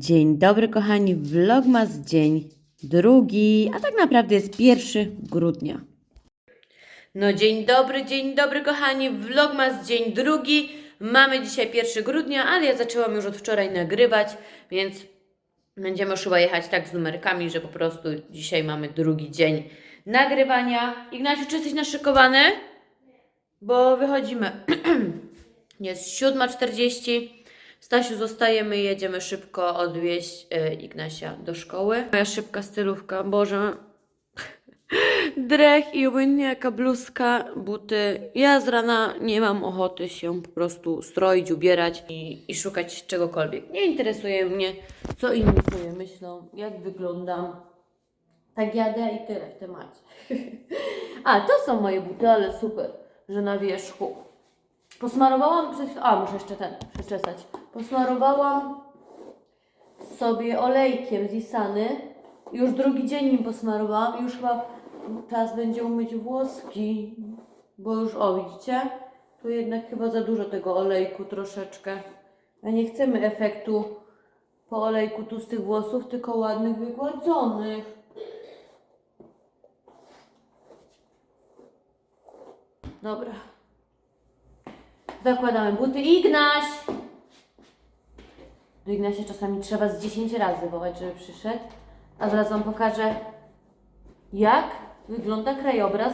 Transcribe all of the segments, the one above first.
Dzień dobry, kochani. Vlogmas dzień drugi, a tak naprawdę jest 1 grudnia. No dzień dobry, dzień dobry, kochani. Vlogmas dzień drugi. Mamy dzisiaj 1 grudnia, ale ja zaczęłam już od wczoraj nagrywać, więc będziemy chyba jechać tak z numerkami, że po prostu dzisiaj mamy drugi dzień nagrywania. Ignaciu, czy jesteś naszykowany? Bo wychodzimy. Jest 7.40. Stasiu, zostajemy jedziemy szybko odwieźć e, Ignasia do szkoły. Moja szybka stylówka, Boże. Drech i obojętnie jaka bluzka, buty. Ja z rana nie mam ochoty się po prostu stroić, ubierać i, i szukać czegokolwiek. Nie interesuje mnie, co inni sobie myślą, jak wyglądam. Tak jadę i tyle w temacie. A, to są moje buty, ale super, że na wierzchu. Posmarowałam chwilą, a muszę jeszcze ten przeczesać. Posmarowałam sobie olejkiem z Isany. Już drugi dzień nim posmarowałam już chyba czas będzie umyć włoski. Bo już, o widzicie, tu jednak chyba za dużo tego olejku troszeczkę. A nie chcemy efektu po olejku tłustych włosów, tylko ładnych, wygładzonych. Dobra. Zakładamy buty. Ignaś! Do Ignasia czasami trzeba z 10 razy wołać, żeby przyszedł. A zaraz Wam pokażę, jak wygląda krajobraz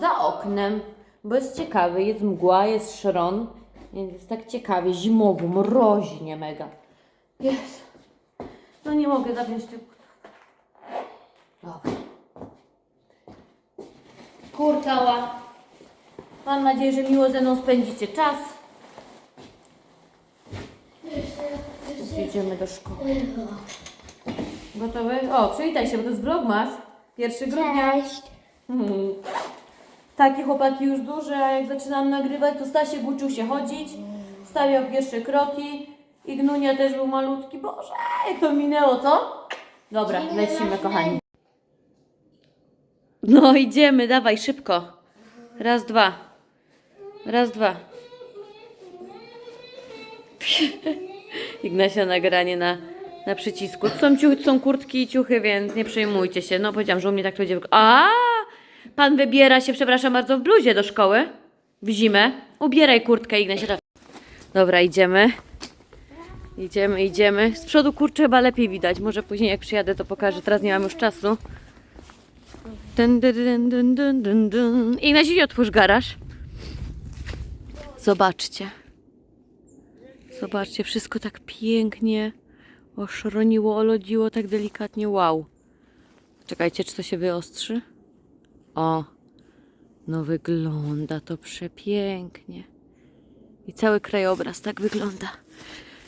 za oknem. Bo jest ciekawy, jest mgła, jest szron, więc jest tak ciekawie, zimowo, mroźnie mega. Jest. No nie mogę zapiąć tych. Dobra. Kurtała. Mam nadzieję, że miło ze mną spędzicie czas. Teraz jedziemy do szkoły. Gotowy? O, przywitaj się, bo to jest vlogmas. 1 grudnia. Cześć. Hmm. Takie chłopaki już duże, a jak zaczynam nagrywać, to Stasiek uczył się chodzić, stawiał pierwsze kroki. Ignunia też był malutki. Boże, jak to minęło, co? Dobra, lecimy, kochani. No, idziemy, dawaj, szybko. Raz, dwa. Raz, dwa. Ignasia nagranie na, na przycisku. Są ciuchy, są kurtki i ciuchy, więc nie przejmujcie się. No, powiedziałam, że u mnie tak to będzie. A! Pan wybiera się, przepraszam bardzo, w bluzie do szkoły. W zimę. Ubieraj kurtkę, Ignasia. Dobra, idziemy. Idziemy, idziemy. Z przodu kurczę chyba lepiej widać. Może później jak przyjadę to pokażę. Teraz nie mam już czasu. Dun, dun, dun, dun, dun, dun, dun. Ignacio, otwórz garaż. Zobaczcie. Zobaczcie, wszystko tak pięknie oszroniło, olodziło tak delikatnie. Wow. Czekajcie, czy to się wyostrzy? O, no wygląda to przepięknie. I cały krajobraz tak wygląda.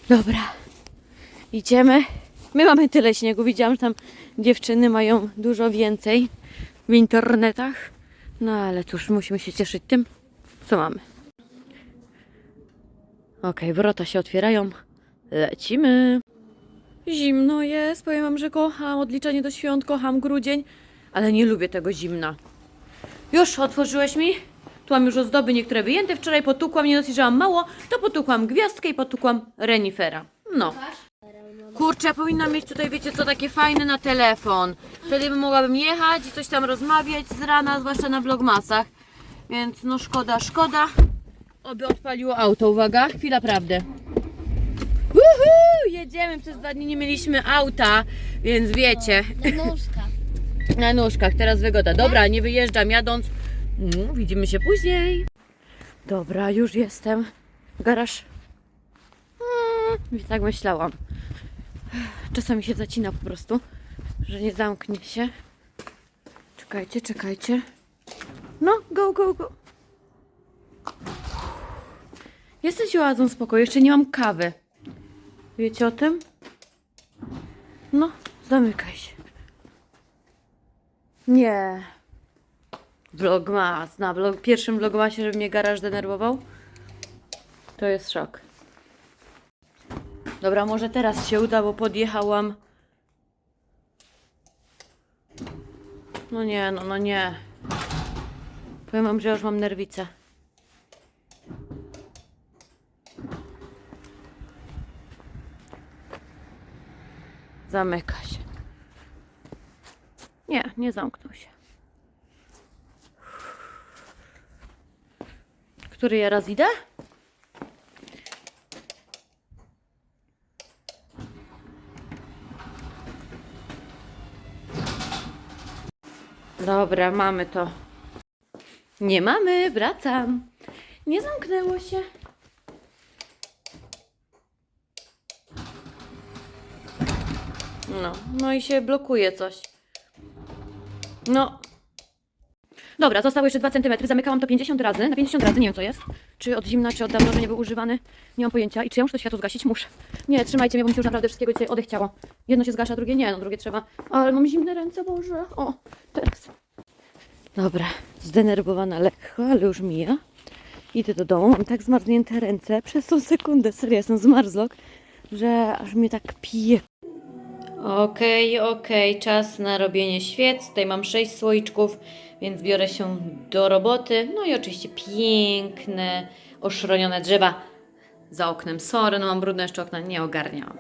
Dobra, idziemy. My mamy tyle śniegu. Widziałam, że tam dziewczyny mają dużo więcej w internetach. No ale cóż, musimy się cieszyć tym, co mamy. Okej, wrota się otwierają. Lecimy. Zimno jest. Powiem wam, że kocham odliczanie do świąt, kocham grudzień, ale nie lubię tego zimna. Już otworzyłeś mi? Tu mam już ozdoby niektóre wyjęte. Wczoraj potukłam, nie mam mało, to potukłam gwiazdkę i potukłam renifera. No. Kurczę, ja powinnam mieć tutaj, wiecie co, takie fajne na telefon. Wtedy bym mogłabym jechać i coś tam rozmawiać z rana, zwłaszcza na vlogmasach. Więc no szkoda, szkoda. Oby odpaliło auto. Uwaga, chwila prawdy. Uhu, jedziemy, przez dwa dni nie mieliśmy auta, więc wiecie. Nóżka. Na nóżkach, teraz wygoda. Dobra, nie wyjeżdżam jadąc. Mm, widzimy się później. Dobra, już jestem. Garaż. Mm, tak myślałam. Czasami się zacina po prostu, że nie zamknie się. Czekajcie, czekajcie. No, go, go, go. Jesteś oazą spokoju, jeszcze nie mam kawy. Wiecie o tym? No, zamykaj się. Nie. Vlogmas. Na vlog, pierwszym vlogmasie, żeby mnie garaż denerwował? To jest szok. Dobra, może teraz się uda, bo podjechałam. No nie, no, no nie. Powiem wam, że już mam nerwice. Zamyka się. Nie, nie zamknął się. Który ja raz idę? Dobra, mamy to. Nie mamy, wracam. Nie zamknęło się. No, no i się blokuje coś. No. Dobra, zostały jeszcze 2 cm. Zamykałam to 50 razy. Na 50 razy nie wiem co jest. Czy od zimna, czy od dawna, że nie był używany. Nie mam pojęcia. I czy ja muszę to światło zgasić? Muszę. Nie, trzymajcie mnie, bo mi się już naprawdę wszystkiego dzisiaj odechciało. Jedno się zgasza, drugie nie. No drugie trzeba. Ale mam zimne ręce, Boże. O, teraz. Dobra, zdenerwowana lekko, ale już mija. Idę do domu, mam tak zmarznięte ręce przez tą sekundę, serio, jestem zmarzlok, że aż mnie tak pije. Okej, okej, czas na robienie świec. Tutaj mam sześć słoiczków, więc biorę się do roboty. No i oczywiście piękne, oszronione drzewa za oknem. Sorry, no mam brudne jeszcze okna, nie ogarniałam.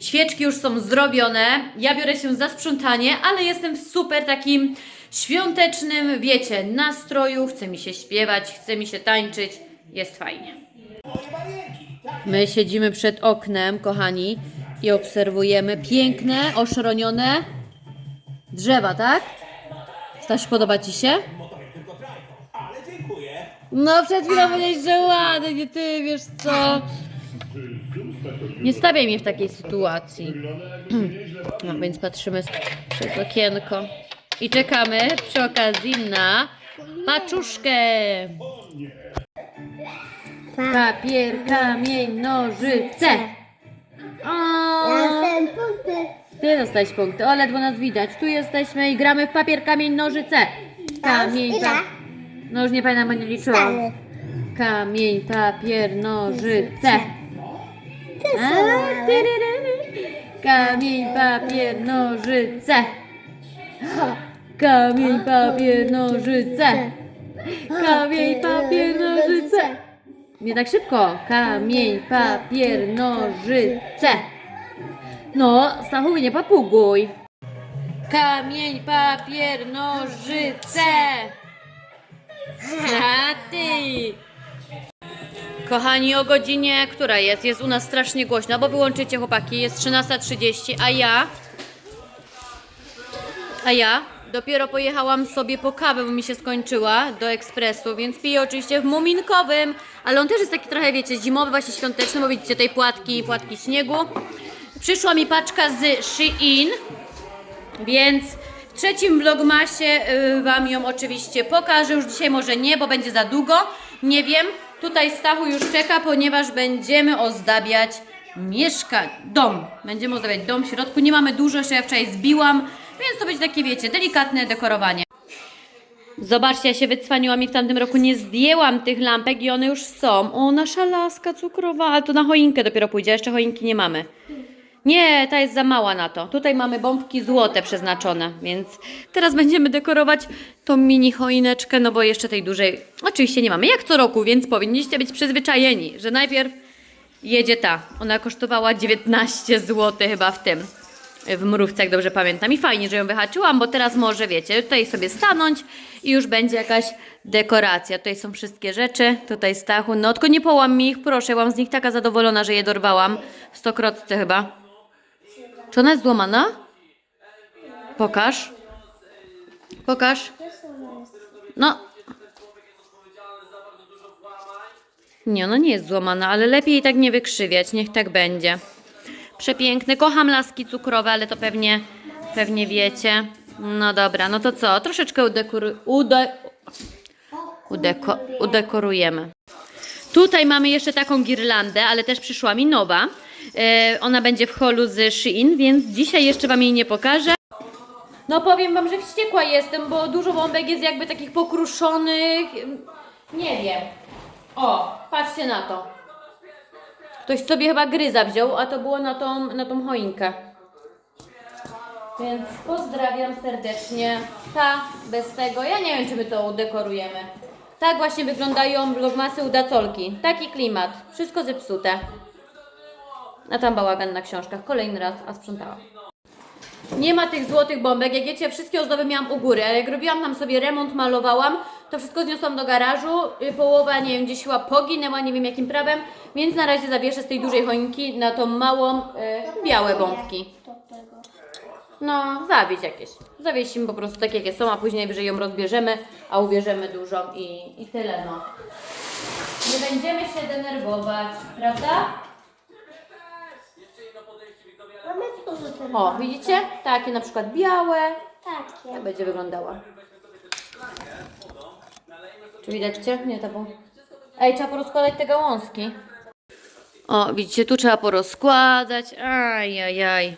Świeczki już są zrobione. Ja biorę się za sprzątanie, ale jestem w super takim świątecznym, wiecie, nastroju. Chce mi się śpiewać, chce mi się tańczyć. Jest fajnie. My siedzimy przed oknem, kochani, i obserwujemy piękne, oszronione drzewa, tak? Staś, podoba Ci się? No, przed chwilą powiedziałeś, że ładnie, ty wiesz co? Nie stawiaj mnie w takiej sytuacji. No, więc patrzymy przez okienko i czekamy przy okazji na paczuszkę. Papier, kamień, nożyce. O, Jestem punkty. ty dostałeś punkty. O, ledwo nas widać. Tu jesteśmy i gramy w papier, kamień, nożyce. Kamień, Ile? pa... No już nie pamiętam, bo nie liczyłam. Cztery. Kamień, papier, nożyce. Ty A, są. tyryryry. Kamień, papier, nożyce. Kamień, papier, nożyce. Kamień, papier, nożyce. Nie tak szybko. Kamień, papier, nożyce. No, Stachu, nie papuguj. Kamień, papier, nożyce. A ty. Kochani, o godzinie, która jest? Jest u nas strasznie głośno, bo wyłączycie chłopaki, jest 13.30, a ja... A ja dopiero pojechałam sobie po kawę, bo mi się skończyła, do ekspresu, więc piję oczywiście w muminkowym, ale on też jest taki trochę, wiecie, zimowy, właśnie świąteczny, bo widzicie tej płatki, płatki śniegu. Przyszła mi paczka z Shein, więc w trzecim vlogmasie y, Wam ją oczywiście pokażę. Już dzisiaj może nie, bo będzie za długo. Nie wiem. Tutaj Stachu już czeka, ponieważ będziemy ozdabiać mieszkanie, dom. Będziemy ozdabiać dom w środku. Nie mamy dużo, jeszcze ja wczoraj zbiłam, więc to będzie takie, wiecie, delikatne dekorowanie. Zobaczcie, ja się wycwaniłam i w tamtym roku nie zdjęłam tych lampek i one już są. O, nasza laska cukrowa, ale to na choinkę dopiero pójdzie, jeszcze choinki nie mamy. Nie, ta jest za mała na to. Tutaj mamy bombki złote przeznaczone, więc teraz będziemy dekorować tą mini choineczkę, no bo jeszcze tej dużej oczywiście nie mamy. Jak co roku, więc powinniście być przyzwyczajeni, że najpierw jedzie ta. Ona kosztowała 19 zł chyba w tym, w mrówce, jak dobrze pamiętam. I fajnie, że ją wyhaczyłam, bo teraz może, wiecie, tutaj sobie stanąć i już będzie jakaś dekoracja. Tutaj są wszystkie rzeczy, tutaj Stachu. No tylko nie połam mi ich, proszę, byłam z nich taka zadowolona, że je dorwałam. W stokrotce chyba. Czy ona jest złamana? Pokaż. Pokaż. No. Nie, ona nie jest złamana, ale lepiej tak nie wykrzywiać. Niech tak będzie. Przepiękny. Kocham laski cukrowe, ale to pewnie, pewnie wiecie. No dobra, no to co? Troszeczkę udekoru, ude, udeko, udekorujemy. Tutaj mamy jeszcze taką girlandę, ale też przyszła mi nowa. E, ona będzie w holu z Shein, więc dzisiaj jeszcze Wam jej nie pokażę. No powiem Wam, że wściekła jestem, bo dużo bombek jest jakby takich pokruszonych. Nie wiem. O, patrzcie na to. Ktoś sobie chyba gryza wziął, a to było na tą, na tą choinkę. Więc pozdrawiam serdecznie. Ta, bez tego. Ja nie wiem, czy my to udekorujemy. Tak właśnie wyglądają vlogmasy udacolki. Taki klimat. Wszystko zepsute. a tam bałagan na książkach. Kolejny raz, a sprzątałam. Nie ma tych złotych bombek. Jak wiecie, wszystkie ozdoby miałam u góry, ale jak robiłam tam sobie remont, malowałam, to wszystko zniosłam do garażu. Y, Połowa, nie wiem, gdzieś chyba poginęła, nie wiem jakim prawem, więc na razie zawieszę z tej dużej choinki na tą małą y, białe bombki. No, zawieź jakieś. Zawiesimy po prostu tak, jakie są, a później wyżej ją rozbierzemy, a ubierzemy dużą i, i tyle, no. Nie będziemy się denerwować, prawda? Mamy dużo ten. O, widzicie? Takie na przykład białe. Takie. Tak będzie wyglądała. Czy widać Cię? Nie, to było. Ej, trzeba porozkładać te gałązki. O, widzicie, tu trzeba porozkładać. Ajajaj.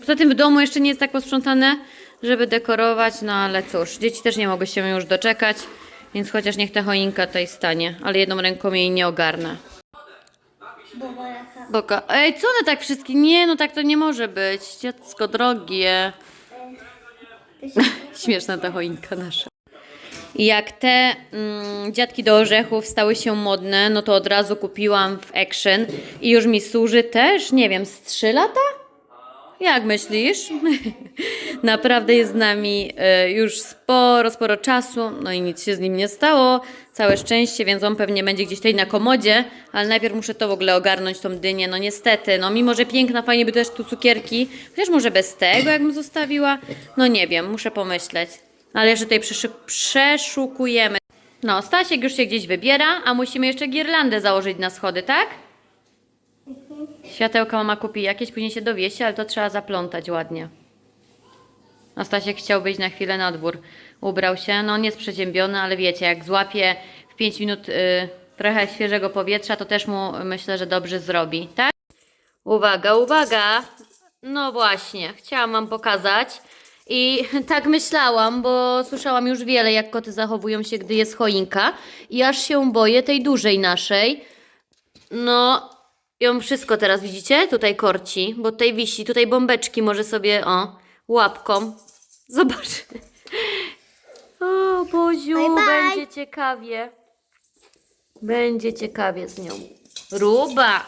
Poza tym w domu jeszcze nie jest tak posprzątane, żeby dekorować, no ale cóż, dzieci też nie mogły się już doczekać, więc chociaż niech ta choinka tutaj stanie, ale jedną ręką jej nie ogarnę. Boka. Ej, co one tak wszystkie? Nie, no tak to nie może być. Dziecko drogie. Śmieszna ta choinka nasza. Jak te mm, dziadki do orzechów stały się modne, no to od razu kupiłam w Action i już mi służy też, nie wiem, z 3 lata? Jak myślisz? Naprawdę jest z nami e, już sporo, sporo czasu, no i nic się z nim nie stało. Całe szczęście, więc on pewnie będzie gdzieś tutaj na komodzie, ale najpierw muszę to w ogóle ogarnąć, tą dynię. No niestety, no mimo, że piękna, fajnie by też tu cukierki, chociaż może bez tego, jakbym zostawiła. No nie wiem, muszę pomyśleć. Ale jeszcze tutaj przeszu- przeszukujemy. No, Stasiek już się gdzieś wybiera, a musimy jeszcze girlandę założyć na schody, tak? Światełka mama kupi jakieś, później się dowiesi, ale to trzeba zaplątać ładnie. A Stasiek chciał wyjść na chwilę na dwór. Ubrał się, no on jest przeziębiony, ale wiecie, jak złapie w 5 minut y, trochę świeżego powietrza, to też mu myślę, że dobrze zrobi, tak? Uwaga, uwaga! No właśnie, chciałam Wam pokazać. I tak myślałam, bo słyszałam już wiele, jak koty zachowują się, gdy jest choinka. I aż się boję tej dużej naszej. No, ją wszystko teraz widzicie? Tutaj korci, bo tutaj wisi, tutaj bombeczki może sobie, o, łapką. Zobacz. O, Boziu, Bye, bye. będzie ciekawie. Będzie ciekawie z nią. Ruba!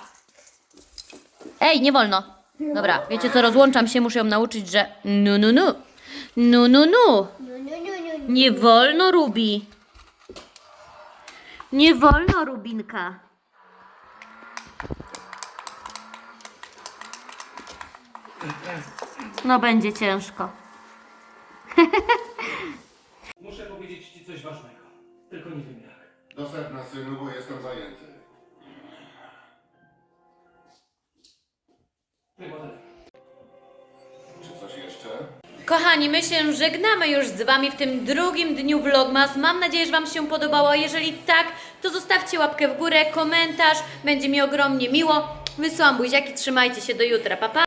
Ej, nie wolno. Dobra, wiecie co, rozłączam się, muszę ją nauczyć, że nu, nu, nu. Nu, nu, nu. Nie wolno, Rubi. Nie wolno, Rubinka. No będzie ciężko. Muszę powiedzieć ci coś ważnego. Tylko nie wiem jak. Do sedna, synu, bo jestem zajęty. Kochani, my się żegnamy już z Wami w tym drugim dniu Vlogmas. Mam nadzieję, że Wam się podobało. Jeżeli tak, to zostawcie łapkę w górę, komentarz. Będzie mi ogromnie miło. Wysyłam buziaki, trzymajcie się do jutra. Pa, pa.